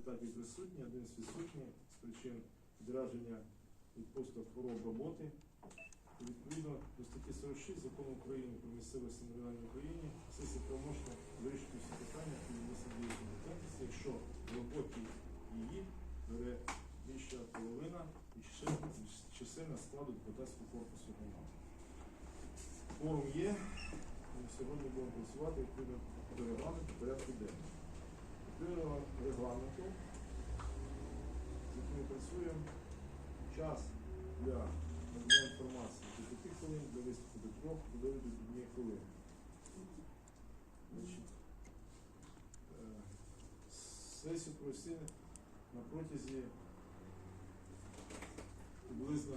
депутатів присутні, один з відсутній з причин відраження відпусток хвороб роботи. Відповідно до статті 46 закону України про місцеве самоврядування в Україні сесія правомочна вирішити всі питання і до компетентності, якщо в роботі її бере більша половина і чисельна- складу депутатського корпусу громади. Форум є. Ми сьогодні будемо працювати відповідно до регламенту порядку денного. Відповідно регламенту, з яким ми працюємо, час для надання інформації до 5 хвилин, для виступу до 3, до довіду до 1 хвилини. Е, сесію провести на протязі приблизно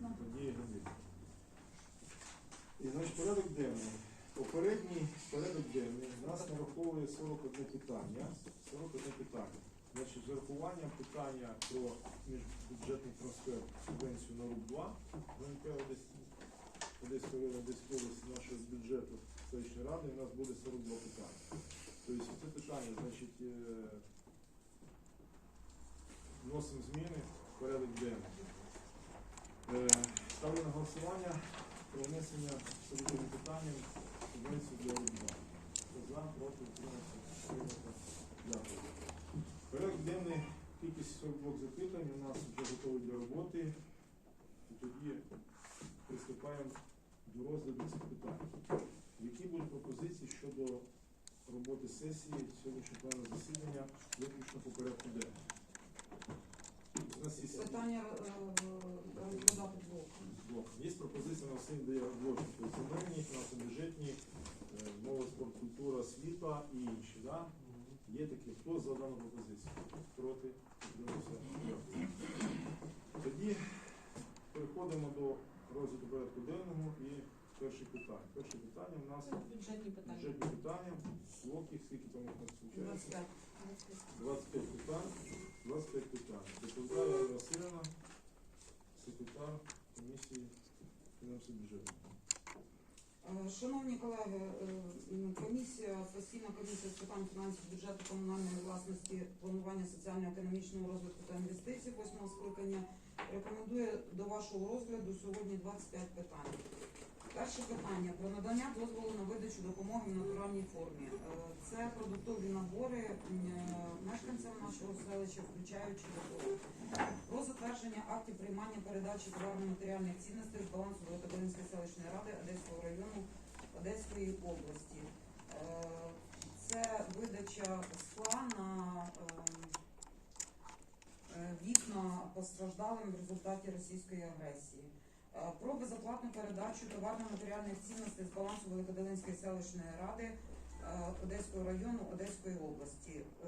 однієї години. І значить порядок денний. Попередній порядок денний нас нараховує 41 питання. 41 питання. Значить, з урахуванням питання про міжбюджетний трансфер субвенцію на РУБ 2 ВНП Одеської області нашого бюджету селищної ради у нас буде 42 питання. Тобто це питання, значить, е, вносимо зміни в порядок денний. Е, Ставлю на голосування про внесення другим питанням ОДБА. Хто за, проти, утримався, прийнято. Дякую. Порядок денний, кількість 42 запитань у нас вже готовий для роботи. І тоді приступаємо до розгляду цих питань. Які будуть пропозиції щодо роботи сесії сьогоднішнього плану засідання виключно по порядку денному? Є Питання е, розглядати блок. Є пропозиція на всім де блоки, тобто земельні, фінансово-бюджетні, е, мова, спорт, культура, освіта і інші. Да? Є такі. Хто за дану пропозицію? Проти? Утримався? Тоді переходимо до розгляду порядку денного і перше питання. Перше питання у нас Бюджетні питання. бюджетні питання, блоки, скільки там у нас виходить? 25. 25 питань, 25 питань. Доповідає Анна Васильівна, секретар комісії фінансового бюджету. Е, Шановні колеги, е, комісія, постійна комісія з питань фінансів, бюджету, комунальної власності, планування соціально-економічного розвитку та інвестицій восьмого скликання рекомендує до вашого розгляду сьогодні 25 питань. Перше питання про надання дозволу на видачу допомоги в натуральній формі. Е, Це продуктові набори е, мешканцям нашого селища, включаючи додому. Про затвердження актів приймання передачі товарно-матеріальних цінностей з балансу Великодолинської селищної ради Одеського району Одеської області. Е, Це видача скла на ем, вікна постраждалим в результаті російської агресії. Е, Про безоплатну передачу товарно-матеріальних цінностей з балансу Великодолинської селищної ради е, Одеського району Одеської області. Е,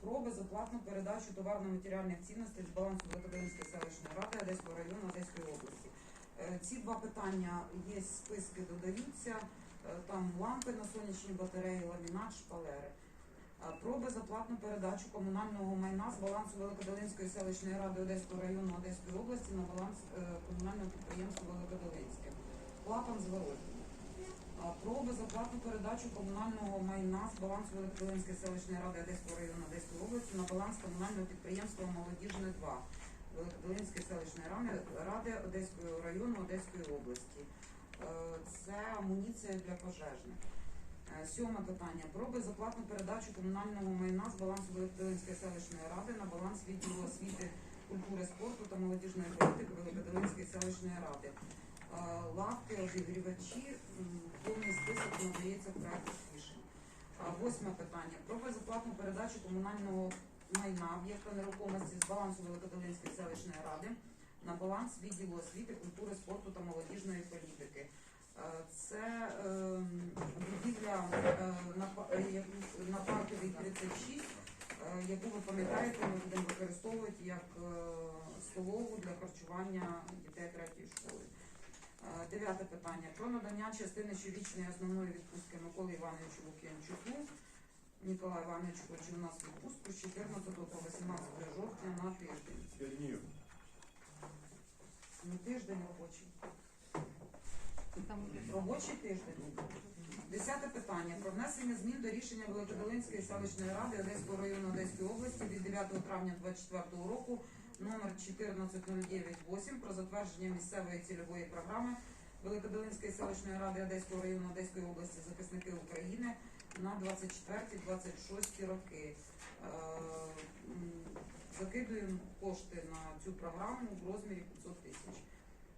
Про безоплатну передачу товарно-матеріальних цінностей з балансу Великодолинської селищної ради Одеського району Одеської області. Е, Ці два питання є, списки додаються. Е, Там лампи на сонячні батареї, ламінат, шпалери. Е, Про безоплатну передачу комунального майна з балансу Великодолинської селищної ради Одеського району Одеської області на баланс е, комунального підприємства Великодолинське. Клапан зворотній. Е, Про безоплатну передачу комунального майна з балансу Великодолинської селищної ради Одеського району Одеської області на баланс комунального підприємства Молодіжне 2 Великодолинської селищної ради, Одеського району Одеської області. Це амуніція для пожежних. Е, Сьоме питання про безоплатну передачу комунального майна з балансу Великодолинської селищної ради на баланс відділу освіти, культури, спорту та молодіжної політики Великодолинської селищної ради. Е, Лавки, обігрівачі, повний список надається в проекту рішень. Е, Восьме питання про безоплатну передачу комунального майна об'єкта нерухомості з балансу Великодолинської селищної ради на баланс відділу освіти, культури, спорту та молодіжної політики. Е, Це ем, будівля е, на, е, на парковій 36, е, яку ви пам'ятаєте, ми будемо використовувати як е, столову для харчування дітей третьої школи. Е, Дев'яте питання про надання частини щорічної основної відпустки Миколи Івановичу Лук'янчуку. Ніколай Іванович хоче у нас відпустку з 14 по 18 жовтня на тиждень. Не тиждень робочий. Робочий тиждень. Десяте питання про внесення змін до рішення Великодолинської селищної ради Одеського району Одеської області від 9 травня 2024 року номер 140908 про затвердження місцевої цільової програми Великодолинської селищної ради Одеського району Одеської області захисники України на 24-26 роки. Е, Закидуємо кошти на цю програму в розмірі 500 тисяч.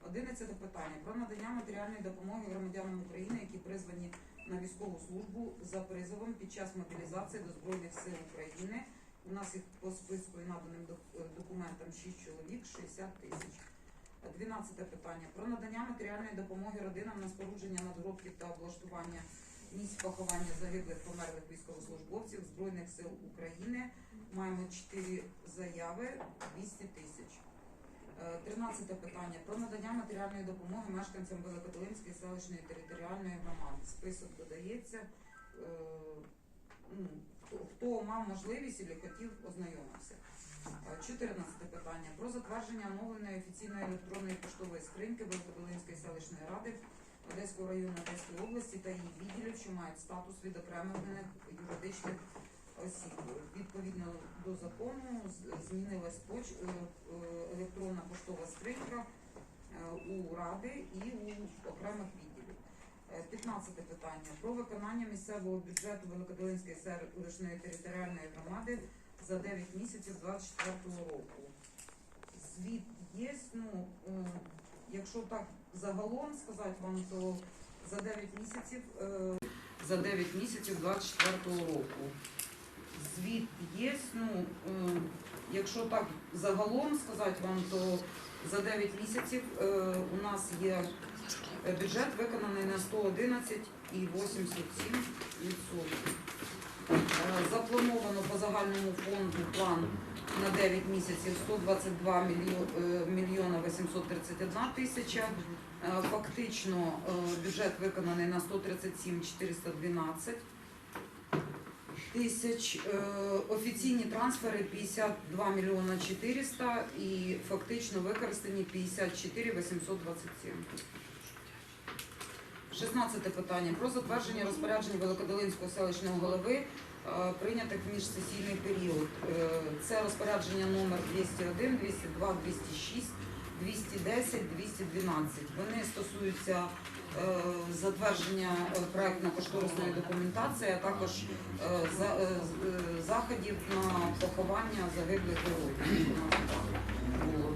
Одинадцяте питання про надання матеріальної допомоги громадянам України, які призвані на військову службу за призовом під час мобілізації до Збройних сил України. У нас їх по списку і наданим док- документам 6 чоловік, 60 тисяч. Дванадцяте питання про надання матеріальної допомоги родинам на спорудження надгробків та облаштування місць поховання загиблих померлих військовослужбовців Збройних сил України. Маємо 4 заяви, 200 тисяч. Е, Тринадцяте питання про надання матеріальної допомоги мешканцям Великодолинської селищної територіальної громади. Список додається. Е, ну, хто, мав можливість і хотів ознайомився. Е, Чотирнадцяте питання про затвердження оновленої офіційної електронної поштової скриньки Великодолинської селищної ради Одеського району Одеської області та її відділів, що мають статус відокремлених юридичних осіб. Відповідно до закону змінилась поч... е, е, електронна поштова скринька е, у ради і у окремих відділів. Е, 15 питання про виконання місцевого бюджету Великодолинської селищної територіальної громади за 9 місяців 24 року. Звіт є, ну, е, якщо так загалом сказати вам, то за 9 місяців, е, за 9 місяців 24 року. Звіт є, ну, е, якщо так загалом сказати вам, то за 9 місяців е, у нас є бюджет виконаний на 111,87%. Е, Заплановано по загальному фонду план на 9 місяців 122 е, мільйона 831 тисяча. Фактично бюджет виконаний на 137 412 тисяч. Е, Офіційні трансфери 52 мільйона 400 і фактично використані 54 827. 16 питання про затвердження розпорядження Великодолинського селищного голови е, прийнятих в міжсесійний період. Е, Це розпорядження номер 201, 202, 206, 210, 212. Вони стосуються затвердження е, проектно-кошторисної документації, а також е, е, е, заходів на поховання загиблих героїв. Було.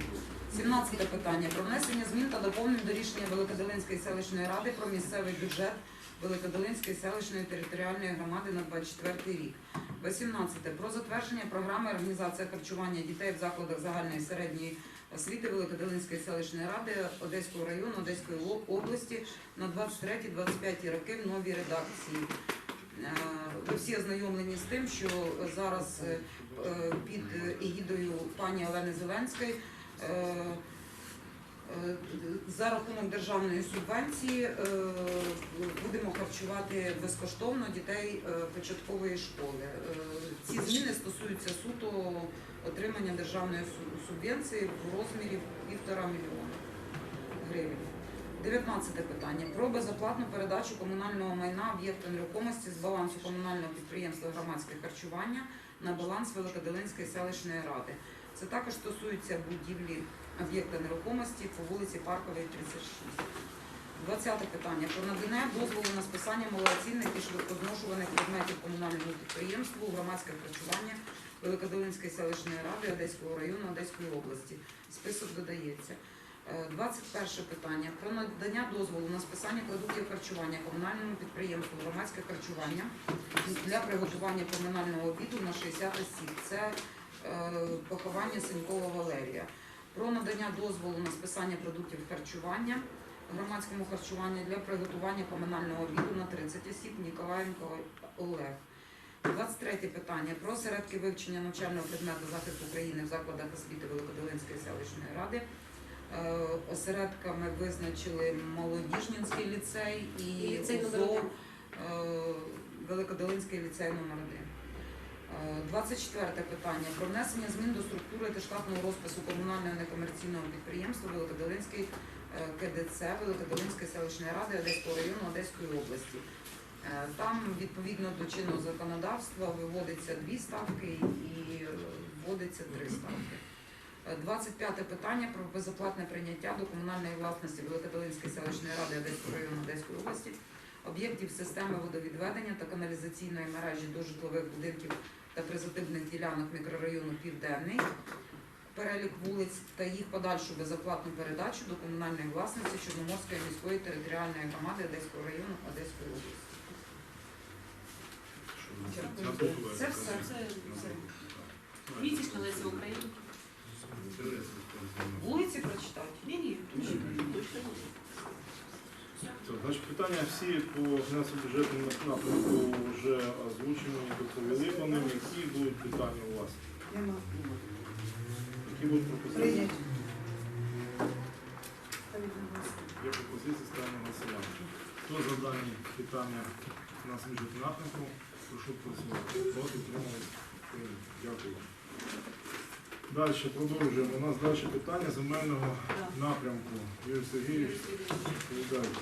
17 питання про внесення змін та доповнень до рішення Великодолинської селищної ради про місцевий бюджет Великодолинської селищної територіальної громади на 24 рік. 18 про затвердження програми організації харчування дітей в закладах загальної середньої освіти Великодолинської селищної ради Одеського району Одеської області на 23-25 роки в новій редакції. Е, Ви всі ознайомлені з тим, що зараз е, е, під егідою пані Олени Зеленської е, е, за рахунок державної субвенції е, будемо харчувати безкоштовно дітей е, початкової школи. Е, Ці зміни стосуються суто отримання державної субвенції в розмірі півтора мільйона гривень. 19 питання про безоплатну передачу комунального майна об'єкту нерухомості з балансу комунального підприємства громадське харчування на баланс Великодолинської селищної ради. Це також стосується будівлі об'єкта нерухомості по вулиці Парковій, 36. 20 питання про надання дозволу на списання малооцінних і швидкозношуваних предметів комунальному підприємству громадське харчування Великодолинської селищної ради Одеського району Одеської області. Список додається. Е, 21 питання про надання дозволу на списання продуктів харчування комунальному підприємству громадське харчування для приготування комунального обіду на 60 осіб. Це е, поховання Сенькова Валерія. Про надання дозволу на списання продуктів харчування громадському харчуванню для приготування комунального обіду на 30 осіб Ніколаєнко Олег. 23 питання про осередки вивчення навчального предмету захисту України в закладах освіти Великодолинської селищної ради. Е, Осередками визначили Молодіжнінський ліцей і Ліцей УЗО, е, Великодолинський ліцей номер 1. Е, 24 питання про внесення змін до структури та штатного розпису комунального некомерційного підприємства Великодолинський е, КДЦ Великодолинської селищної ради Одеського району Одеської області. Е, Там відповідно до чинного законодавства виводиться дві ставки і е, вводиться три ставки. Е, 25 питання про безоплатне прийняття до комунальної власності Великодолинської селищної ради Одеського району Одеської області об'єктів системи водовідведення та каналізаційної мережі до житлових будинків та призативних ділянок мікрорайону Південний, перелік вулиць та їх подальшу безоплатну передачу до комунальної власності Чорноморської міської територіальної громади Одеського району Одеської області. Це все. Це все. Вітічка Леся Українки. Вулиці прочитати? Ні, ні, точно Значить, питання всі по фінансово бюджетному напрямку вже озвучені, доповіли по ним. Які будуть питання у вас? Нема. Які будуть пропозиції? Є пропозиції ставимо на голосування. Хто за дані питання фінансово бюджетного напрямку, прошу голосувати. Проти утримались? Прийнято. Дякую. Далі продовжуємо. У нас далі питання земельного напрямку. Юрій Сергійович, відповідайте.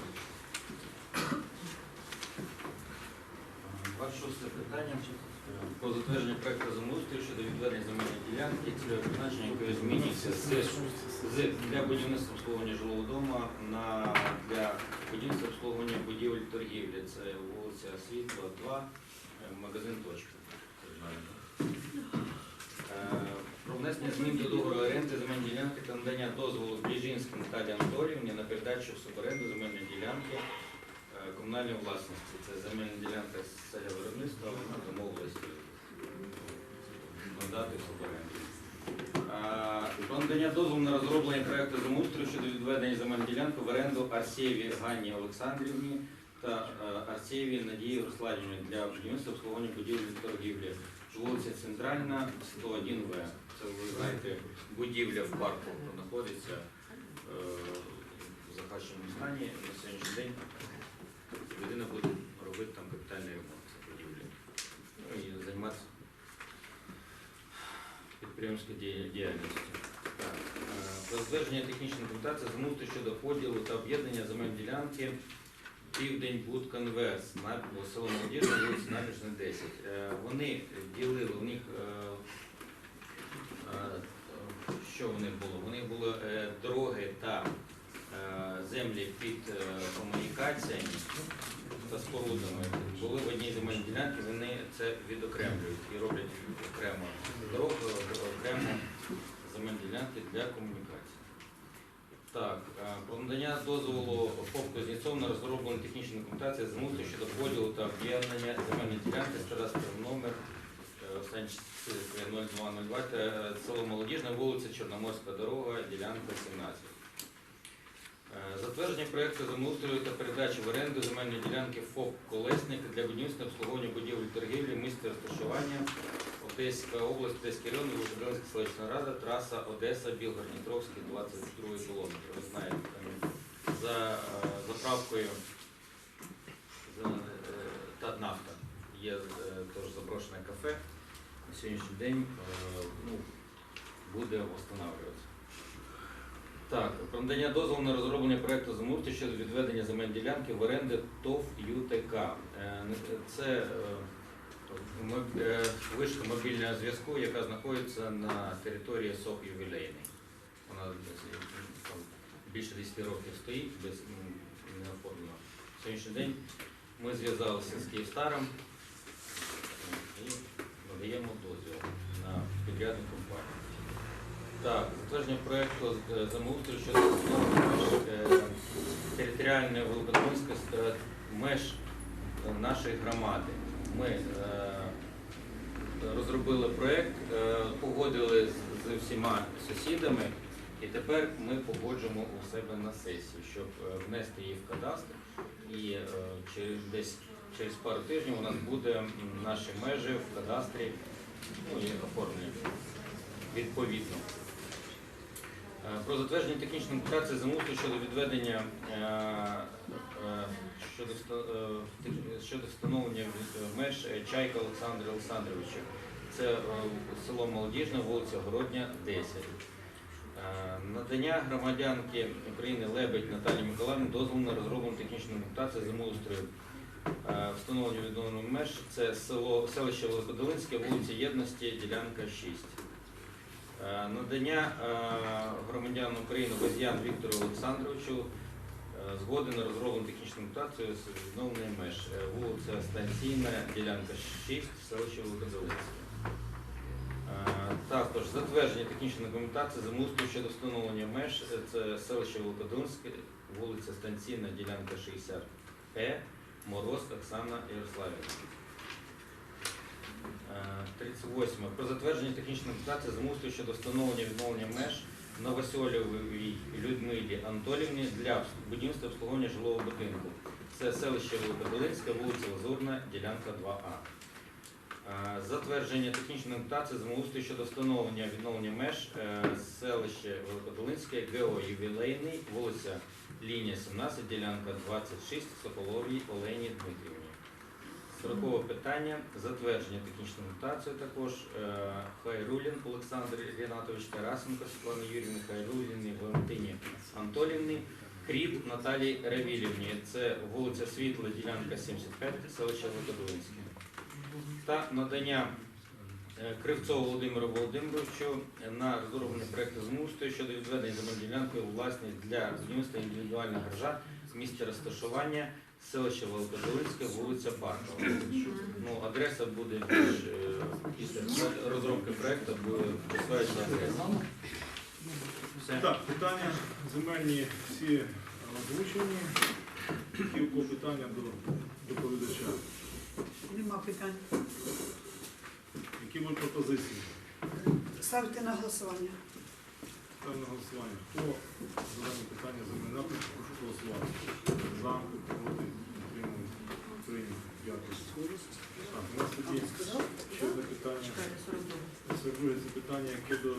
26 питання про затвердження проекту землеустрою щодо відведення земельної ділянки, призначення якої змінюється з, з для будівництва обслуговування жилого дому на для будівництва обслуговування будівель торгівлі. Це вулиця Світла, 2, е, магазин Точка. Внесення змін до договору оренди земельної ділянки та надання дозволу Бліжинській Наталії Анатоліївні на передачу в суборенду земельної ділянки е, комунальної власності. Це земельна ділянка селя виробництва, вона домовилась е, надати в суборенду. Про надання дозволу на розроблення проекту землеустрою щодо відведення земельної ділянки в оренду Арсєві Ганні Олександрівні та е, Надії Русланівні для будівництва обслуговування будівлі торгівлі. Вулиця Центральна, 101В. Це ви знаєте, будівля в парку знаходиться е, в захащеному стані на сьогоднішній день. Людина буде робити там капітальний ремонт будівлі. Ну і займатися підприємською діяльністю. Е, Про затвердження технічної документації замовити щодо поділу та об'єднання земель ділянки Південь Будконверс на село Молодіжне, вулиця Набережна 10. Е, Вони ділили, у них е, е, що в них було? У них були дороги та землі під комунікаціями та спорудами. Були в одній земельній ділянці, вони це відокремлюють і роблять окремо дорогу, окремо земельні ділянки для комунікації. Так, е, про надання дозволу ФОП Кузнєцов на розроблення технічної документації замовити щодо поділу та об'єднання земельної ділянки з кадастровим номер е, 0202, та, е, село Молодіжне, вулиця Чорноморська дорога, ділянка 17. Е, Затвердження проекту землеустрою та передачі в оренду земельної ділянки ФОП Колесник для будівництва обслуговування будівель торгівлі, місце розташування Одеська область, Одеський район, Володимирська селищна рада, траса Одеса, Білгородністровський, 22 кілометр. Ви знаєте, там за е, заправкою за, е, Татнафта є теж заброшене кафе. На сьогоднішній день ну, буде встановлюватися. Так, про надання дозволу на розроблення проекту замовки щодо відведення земель ділянки в оренди ТОВ ЮТК. Е, Це е, е, вишка мобільного зв'язку, яка знаходиться на території СОП ювілейний. Вона більше 10 років стоїть, без не оформлена. Сьогоднішній день ми зв'язалися з Київстаром і надаємо дозвіл на підрядну компанію. Так, затвердження проекту е, замовлення щодо е, територіальної ст- меж е, нашої громади. Ми е, розробили проект, е, погодили з, всіма сусідами, і тепер ми погоджуємо у себе на сесії, щоб внести її в кадастр. І через десь через пару тижнів у нас буде наші межі в кадастрі ну, оформлені відповідно. Е, Про затвердження технічної документації замовлення щодо відведення е, е, щодо, встановлення меж Чайка Олександра Олександровича. Це село Молодіжне, вулиця Городня, 10. Е, Надання громадянки України Лебедь Наталії Миколаївні дозволу на розроблення технічної документації землеустрою встановлення відновлених меж. Це село, селище Великодолинське, вулиця Єдності, ділянка 6. Е, Надання е, громадян України Базян Віктору Олександровичу е, згоди на розроблену технічну документацію з відновлення меж. Вулиця Станційна, ділянка 6, селище Великодолинське. Також затвердження технічної документації землеустрою щодо встановлення меж. Це селище Великодолинське, вулиця Станційна, ділянка 60 Е, Мороз Оксана Ярославівна. Е, 38. Про затвердження технічної документації землеустрою щодо встановлення відновлення меж Новосьольовій Людмилі Анатолівні для будівництва обслуговування жилого будинку. Це селище Великодолинське, вулиця Лазурна, ділянка 2А. Е, Затвердження технічної документації землеустрою щодо встановлення відновлення меж е, селище Великодолинське, ГЕО Ювілейний, вулиця Лінія 17, ділянка 26, Соколовій Олені Дмитрівні. Сорокове питання. Затвердження технічної документації також. Е, Хайрулін Олександр Рінатович Тарасенко, Світлана Юрівна, Хайрулін Валентині Антолівні, Кріп Наталії Равілівні. Це вулиця Світла, ділянка 75, селище Великодолинське. Та надання е, Кривцову Володимиру Володимировичу на розроблення проекту змусту щодо відведення земельної ділянки у власність для будівництва індивідуального гаража з місця розташування селище Великодолинське, вулиця Паркова. Ну, адреса буде більш е, після розробки проекту буде присвоїться адреса. Все. Так, питання земельні всі озвучені. Які у кого питання до доповідача? Нема питань. Які будуть пропозиції? Ставте на голосування. Ставлю на голосування. Хто за дане питання напрямок, прошу голосувати. За, проти, утримались, прийняти. Дякую. Так, у нас тоді ще питання. Чекайте, 42. Це друге це питання, яке до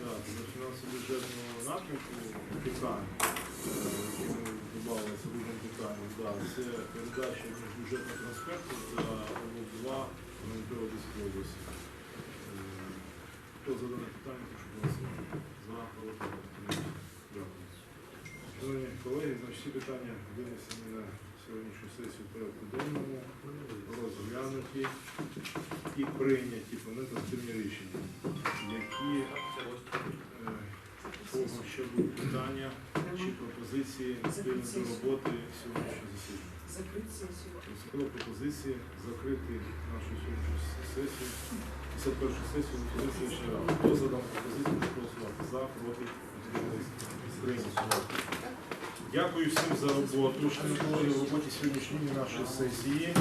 да, до фінансово-бюджетного напрямку питань, е, які ми додали другим питанням. Да, це передача міжбюджетного трансферту за ОВО-2 на області. Хто за дане питання, прошу голосувати. За, проти. Дякую. Шановні колеги, значить, всі питання винесені на сьогоднішню сесію порядку денному, розглянуті і прийняті позитивні рішення, які е, кого ще будуть питання чи пропозиції спільно до роботи сьогоднішнього засідання. Закрити сесію. Поступила пропозиція закрити нашу сьогоднішню сесію, 51 сесію Верховної ще раз. Хто за проти, прийнято. Дякую всім за роботу, шановні колеги, в роботі сьогоднішньої нашої сесії.